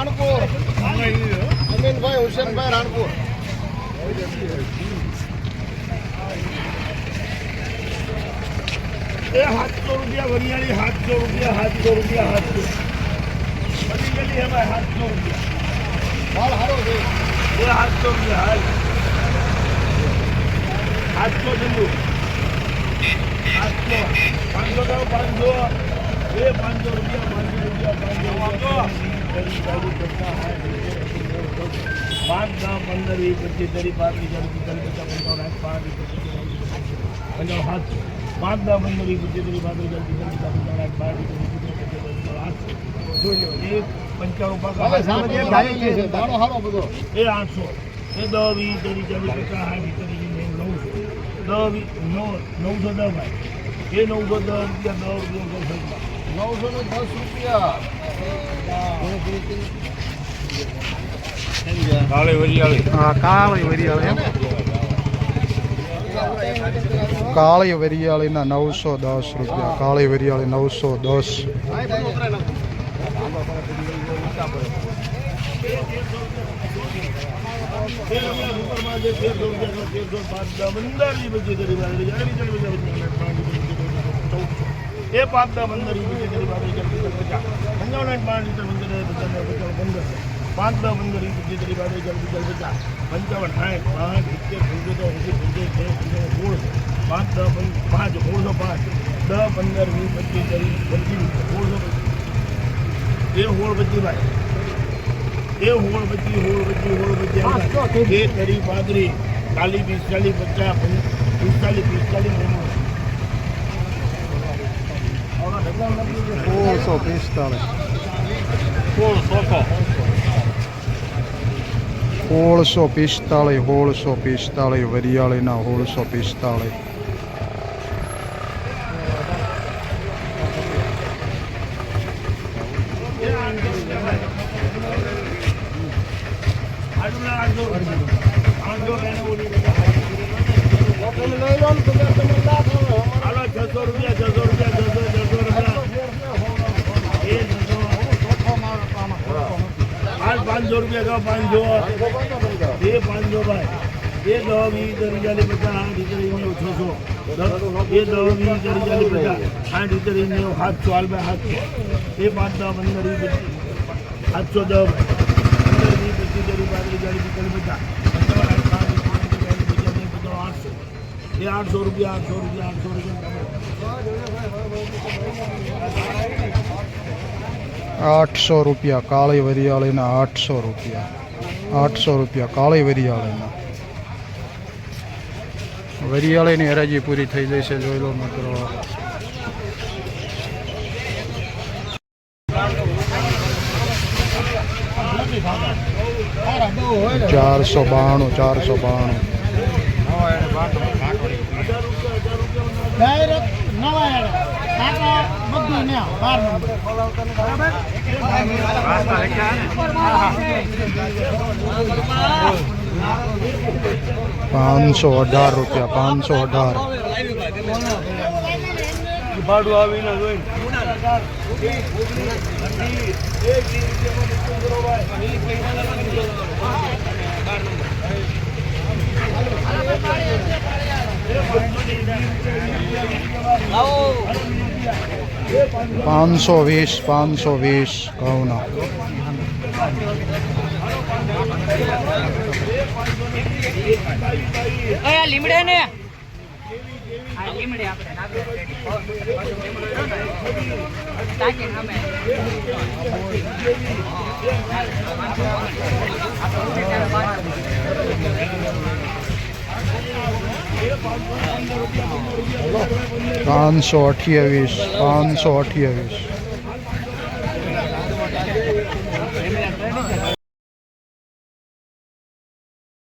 રાણપુર. અમીનભાઈ હુસેનભાઈ રાણપુર. એ સાતસો રૂપિયા વરિયાળી સાતસો રૂપિયા સાતસો રૂપિયા સાતસો. બધી ગયેલી હે ભાઈ સાતસો રૂપિયા. હાલ હારો છે. એ સાતસો રૂપિયા હાલ. સાતસો જેટલું સાતસો. પાંચસો પાંચસો. એ પાંચસો રૂપિયા પાંચસો રૂપિયા પાંચસો. રૂપિયા પાંચ દસ પંદર વીસ પચીસ ત્રીસ પાંત્રીસ ચાલીસ સાત પાંચ દસ પંદર વીસ પચીસ ત્રીસ પાંત્રીસ ચાલીસ પિસ્તાલીસ પચાસ સાઠ પાંચ એક પંચાવન છે બધો એ આઠસો એ દસ વીસ ત્રીસ ચાલીસ પચાસ સાઠ ત્રીસ નવસો દસ વીસ નવ નવસો દસ ભાઈ એ નવસો દસ રૂપિયા રૂપિયા નવસો ને દસ રૂપિયા. કાળે વરિયાળી. કાળી વરિયાળીના નવસો દસ રૂપિયા કાળી વરિયાળી નવસો દસ. એ પાંચ બંદર પંચાવન પાંચ લીટર પંદર પંચાવન પંદર પાંચ દસ પંદર પચીસ પંચાવન સાઠ પાંચ સિત્તેર પંચોતેર એંસી પંચોતેર સોળ પાંચ દસ પાંચ સોળસો પાંચ. દસ પંદર વીસ પચીસ ત્રીસ પચીસ સોળસો એ હોળ પચીસ ભાઈ. એ હોળ પચીસ સોળ પચીસ સોળ પચીસ. એ ત્રીસ પાંત્રીસ ચાલીસ પિસ્તાલીસ પચાસ પિસ્તાલીસ પિસ્તાલીસ સોળસો પિસ્તાળીસ સોળસો પિસ્તાળીસ સોળસો પિસ્તાળીસ વરિયાળીના સોળસો પિસ્તાળીસ આટલા આટલો આટલો એને બોલી હાલો છસો રૂપિયા છસો રૂપિયા પાંચસો રૂપિયા કહો પાંચસો એ પાંચસો ભાઈ. એ દવા વીસ ચાલીસ પચાસ આઠ લીટર એમને છસો એ દવા વીસ ચાલીસ પચાસ આઠ લીટર એમને સાતસો હાલ ભાઈ સાતસો. એ પાંચ દવા પંદર, વીસ સાતસો દવા પંદર, વીસ, પચીસ પચાસ. આઠસો એ આઠસો રૂપિયા આઠસો રૂપિયા આઠસો રૂપિયા. આઠસો રૂપિયા કાળી વરિયાળીના આઠસો રૂપિયા. આઠસો રૂપિયા કાળી વરિયાળીના. વરિયાળીની હરાજી પૂરી થઈ જશે જોઈ લો મિત્રો. ચારસો બાણું ચારસો બાણું. ડાયરેક્ટ નવા બધું ને બાર પાંચસો અઢાર રૂપિયા પાંચસો અઢાર. ભાડું આવીને જોઈને. પાંચસો વીસ પાંચસો વીસ ઘઉંના અરે લીમડે ને આ લીમડે આપણે પાંચસો અઠ્યાવીસ પાંચસો અઠ્યાવીસ.